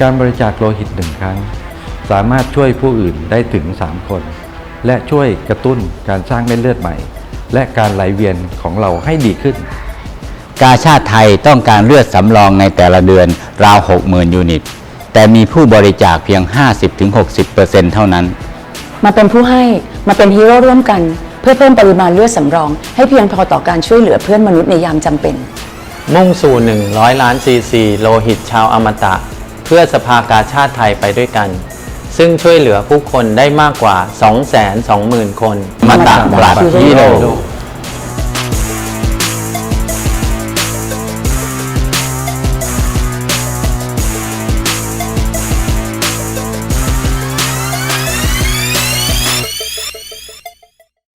การบริจาคโลหิตหนึ่งครั้ง สามารถช่วยผู้อื่นได้ถึง 3 คน และช่วยกระตุ้นการสร้างเม็ดเลือดใหม่ และการไหลเวียนของเราให้ดีขึ้น กาชาติไทยต้องการเลือดสำรองในแต่ละเดือนราว 60,000 ยูนิต แต่มีผู้บริจาคเพียง 50-60%เท่านั้น มาเป็นผู้ให้มาเป็นฮีโร่ร่วมกัน เพื่อเพิ่มปริมาณเลือดสำรอง ให้เพียงพอต่อการช่วยเหลือเพื่อนมนุษย์ในยามจำเป็น มุ่งสู่ 100 ล้านซีซีโลหิตชาวอมตะ เพื่อสภากาชาติไทยไปด้วยกัน ซึ่งช่วยเหลือผู้คนได้มากกว่า 220,000 คน มาต่างปราดฮีโลก